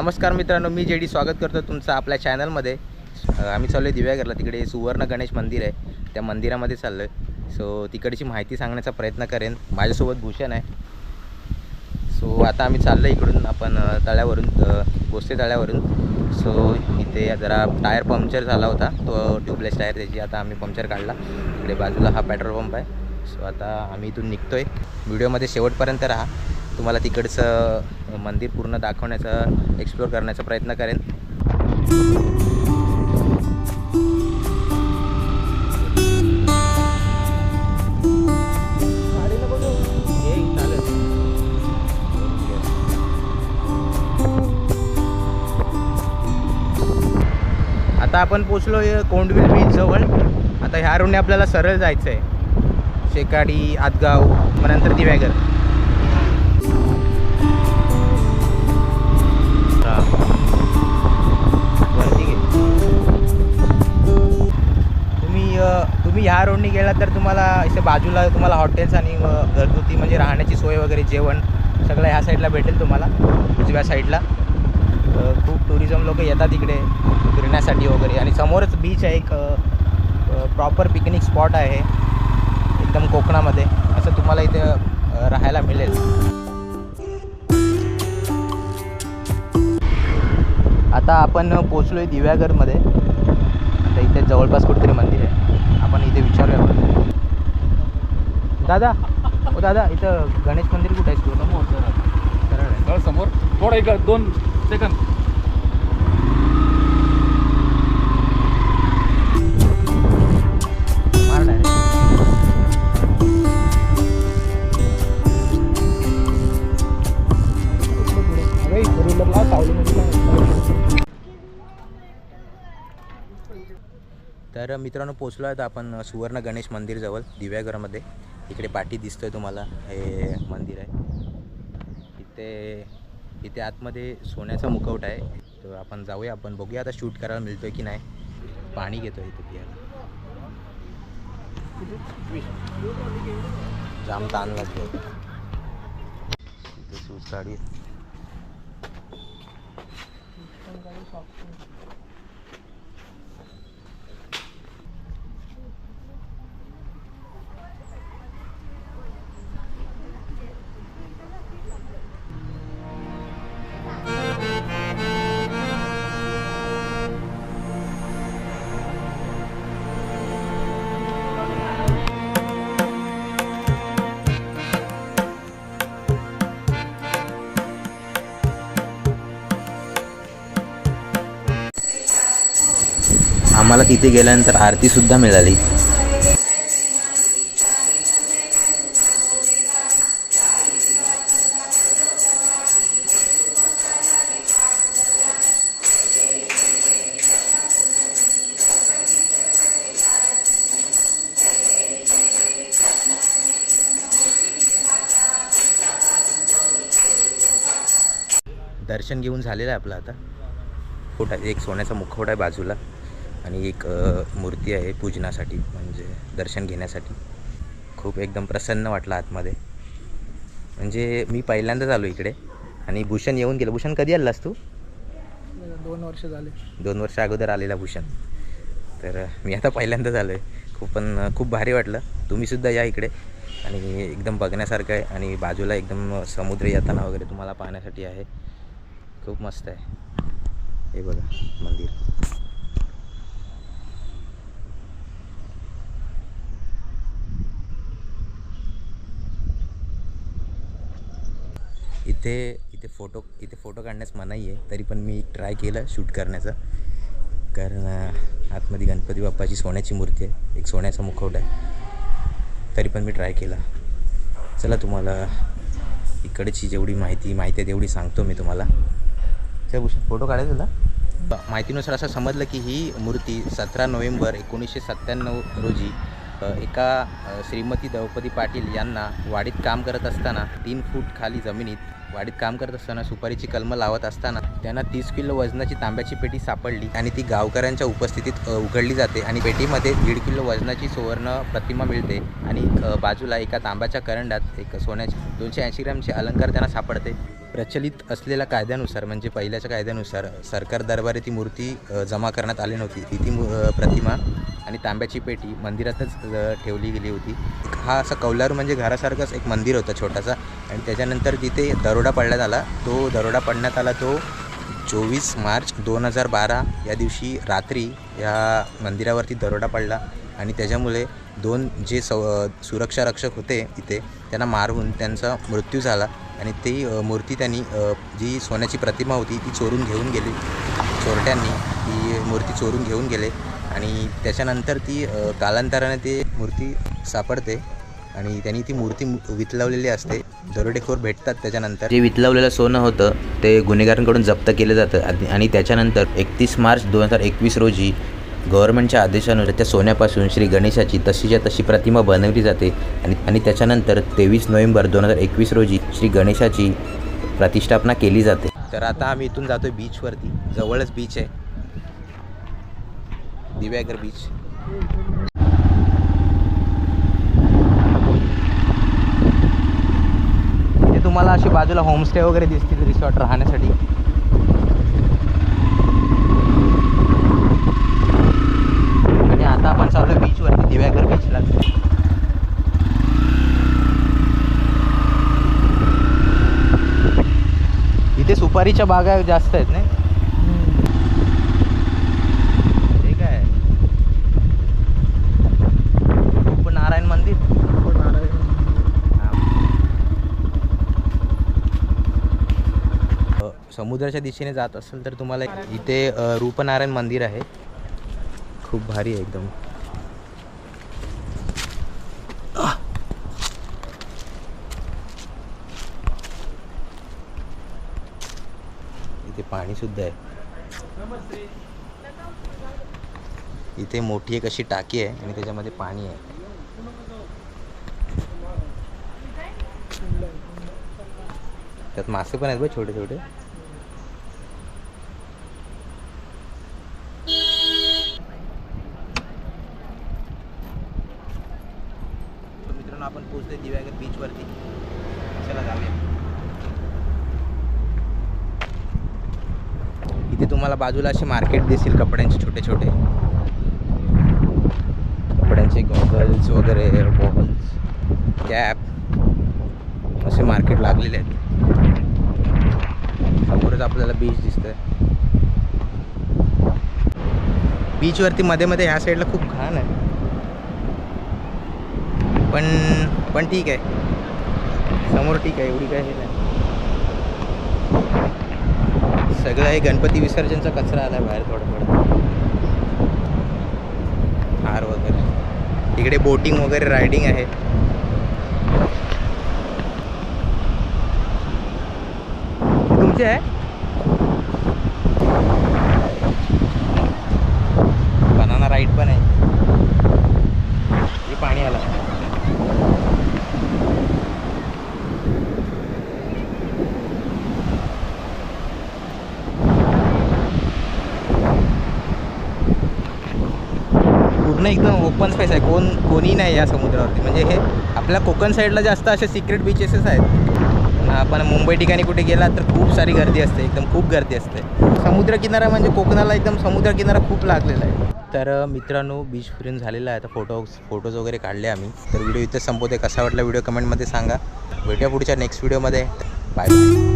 नमस्कार मित्रांनो मी जे डी स्वागत करतो तुमचं आपल्या चॅनलमध्ये. आम्ही चाललो आहे दिव्याघरला तिकडे सुवर्ण गणेश मंदिर आहे. त्या मंदिरामध्ये चाललो आहे सो तिकडची माहिती सांगण्याचा प्रयत्न करेन. माझ्यासोबत भूषण आहे. सो आता आम्ही चाललो आहे इकडून आपण तळ्यावरून गोष्टी तळ्यावरून. सो इथे जरा टायर पंक्चर झाला होता. तो ट्यूबलेस टायर त्याची आता आम्ही पंक्चर काढला. इकडे बाजूला हा पेट्रोल पंप आहे. सो आता आम्ही इथून निघतो आहे व्हिडिओमध्ये शेवटपर्यंत राहा. तुम्हाला तिकडचं मंदिर पूर्ण दाखवण्याचा एक्सप्लोर करण्याचा प्रयत्न करेन. आता आपण पोचलो आहे बीच जवळ. आता ह्या रोडने आपल्याला सरळ जायचं आहे शेकाडी आतगाव मग नंतर दिव्यागर ह्या रोडने गेला तर तुम्हाला इथे बाजूला तुम्हाला हॉटेल्स आणि घरगुती म्हणजे राहण्याची सोय वगैरे जेवण सगळं ह्या साईडला भेटेल तुम्हाला उजव्या साईडला खूप टुरिझम लोक येतात इकडे फिरण्यासाठी वगैरे. आणि समोरच बीच आहे एक प्रॉपर पिकनिक स्पॉट आहे. एकदम कोकणामध्ये. असं तुम्हाला इथे राहायला मिळेल. आता आपण पोचलो आहे दिव्यागरमध्ये आता इथे जवळपास कुठेतरी मंदिर आहे. आपण इथे विचारूया. दादा ओ दादा इथं गणेश मंदिर कुठे आहे? समोर सरळ समोर. थोडं एक दोन सेकंद मार direct. तर मित्रांनो पोचलो आहे आपण सुवर्ण गणेश मंदिरजवळ दिव्यागरमध्ये इकडे पाठी दिसतोय तुम्हाला. हे मंदिर आहे. इथे इथे आतमध्ये सोन्याचा मुखवट आहे. तर आपण जाऊया आपण बघूया आता शूट करायला मिळतोय की नाही. पाणी घेतोय इथे पियाला. जाम ताण लागतो इथे सूस गाडी आम्हाला तिथे गेल्यानंतर आरती सुद्धा मिळाली. दर्शन घेऊन झालेलं आहे आपलं आता. फोटा एक सोन्याचा मुखवटा आहे बाजूला. आणि एक मूर्ती आहे पूजनासाठी म्हणजे दर्शन घेण्यासाठी. खूप एकदम प्रसन्न वाटलं आतमध्ये. म्हणजे मी पहिल्यांदाच आलो इकडे. आणि भूषण येऊन गेलं. भूषण कधी आलास तू? दोन वर्ष झाले. दोन वर्ष अगोदर आलेला भूषण. तर मी आता पहिल्यांदाच आलो आहे खूप पण खूप भारी वाटलं. तुम्हीसुद्धा या इकडे. आणि एकदम बघण्यासारखं आहे. आणि बाजूला एकदम समुद्र येताना वगैरे तुम्हाला पाहण्यासाठी आहे. खूप मस्त आहे. हे बघा मंदिर. इथे इथे फोटो इथे फोटो काढण्यास मनाई आहे तरी पण मी ट्राय केलं शूट करण्याचं. कारण आतमध्ये गणपती बाप्पाची सोन्याची मूर्ती आहे एक सोन्याचा मुखवटा आहे. तरी पण मी ट्राय केला. चला तुम्हाला इकडची जेवढी माहिती माहिती आहे तेवढी सांगतो मी तुम्हाला. चल भूषण फोटो काढायचा तुला माहितीनुसार असं समजलं की ही मूर्ती सतरा नोव्हेंबर एकोणीसशे सत्त्याण्णव रोजी एका श्रीमती द्रौपदी पाटील यांना वाडीत काम करत असताना तीन फूट खाली जमिनीत वाडीत काम करत असताना सुपारीची कलमं लावत असताना त्यांना तीस किलो वजनाची तांब्याची पेटी सापडली आणि ती गावकऱ्यांच्या उपस्थितीत उघडली जाते आणि पेटीमध्ये दीड किलो वजनाची सुवर्ण प्रतिमा मिळते आणि बाजूला एका तांब्याच्या करंडात एक सोन्याची दोनशे ऐंशी ग्रॅमचे अलंकार त्यांना सापडते. प्रचलित असलेल्या कायद्यानुसार म्हणजे पहिल्याच्या कायद्यानुसार सरकार दरबारी ती मूर्ती जमा करण्यात आली नव्हती. ती ती प्रतिमा आणि तांब्याची पेटी मंदिरातच ठेवली गेली होती. हा असा कौलारू म्हणजे घरासारखंच एक मंदिर होतं छोटासा. आणि त्याच्यानंतर तिथे दरोडा पडण्यात आला तो दरोडा पडण्यात आला तो चोवीस मार्च दोन हजार बारा या दिवशी रात्री या मंदिरावरती दरोडा पडला आणि त्याच्यामुळे दोन जे सौ सुरक्षा रक्षक होते तिथे त्यांना मारून त्यांचा मृत्यू झाला आणि ती मूर्ती त्यांनी जी सोन्याची प्रतिमा होती ती चोरून घेऊन गेली. चोरट्यांनी ती मूर्ती चोरून घेऊन गेले आणि त्याच्यानंतर ती कालांतराने ती मूर्ती सापडते. आणि त्यांनी ती मूर्ती वितलावलेली असते. दरोडेखोर भेटतात त्याच्यानंतर. जे वितलावलेलं सोनं होतं ते गुन्हेगारांकडून जप्त केलं जातं. आणि- त्याच्यानंतर एकतीस मार्च दोन हजार एकवीस रोजी गव्हर्नमेंटच्या आदेशानुसार त्या सोन्यापासून श्री गणेशाची तशीच्या तशी प्रतिमा बनवली जाते. आणि आणि त्याच्यानंतर तेवीस नोव्हेंबर दोन हजार एकवीस रोजी श्री गणेशाची प्रतिष्ठापना केली जाते. तर आता आम्ही इथून जातोय बीचवरती. जवळच बीच आहे. दिव्यागर बीच तुम्हाला अशी बाजूला होमस्टे वगैरे दिसतील रिसॉर्ट राहण्यासाठी. आणि आता आपण चाललो बीचवरती दिव्यागर बीचला इथे सुपारीच्या बागा जास्त आहेत नाही हे काय आहे? उपनारायण मंदिर अ, समुद्राच्या दिशेने जात असेल तर तुम्हाला इथे रूपनारायण मंदिर आहे. खूप भारी आहे एकदम. इथे पाणी सुद्धा आहे. इथे मोठी एक अशी टाकी आहे आणि त्याच्यामध्ये पाणी आहे. त्यात मासे पण आहेत बघ छोटे छोटे मित्रांनो दिव्यागर बीचवरती चला जाऊया. इथे तुम्हाला बाजूला असे मार्केट दिसतील कपड्यांचे छोटे छोटे. कपड्यांचे गॉगल्स वगैरे बॉल्स कॅप असे मार्केट लागलेले आहेत. समोरच आपल्याला बीच दिसतंय. बीचवरती मध्ये मध्ये ह्या साईडला खूप घाण आहे. पण पण ठीक आहे. समोर ठीक आहे एवढी काय हे नाही. सगळं हे गणपती विसर्जनचा कचरा आला बाहेर थोडं थोडं हार वगैरे. इकडे बोटिंग वगैरे रायडिंग आहे. तुमचे आहे? बनाना राईड पण आहे. हे पाणी आलं. पूर्ण एकदम ओपन स्पेस आहे. कोण कोणी नाही या समुद्रावरती. म्हणजे हे आपल्या कोकण साईडला जास्त असे सिक्रेट बीचेसच आहेत. आपण मुंबई ठिकाणी कुठे गेला तर खूप सारी गर्दी असते. एकदम खूप गर्दी असते. समुद्रकिनारा म्हणजे कोकणाला एकदम समुद्रकिनारा खूप लागलेला आहे. तर मित्रांनो बीच फिरून झालेला आहे. आता फोटो फोटोज वगैरे काढले आम्ही. तर व्हिडिओ इथं संपवते. कसा वाटला व्हिडिओ कमेंटमध्ये सांगा. भेटूया पुढच्या नेक्स्ट व्हिडिओमध्ये बाय बाय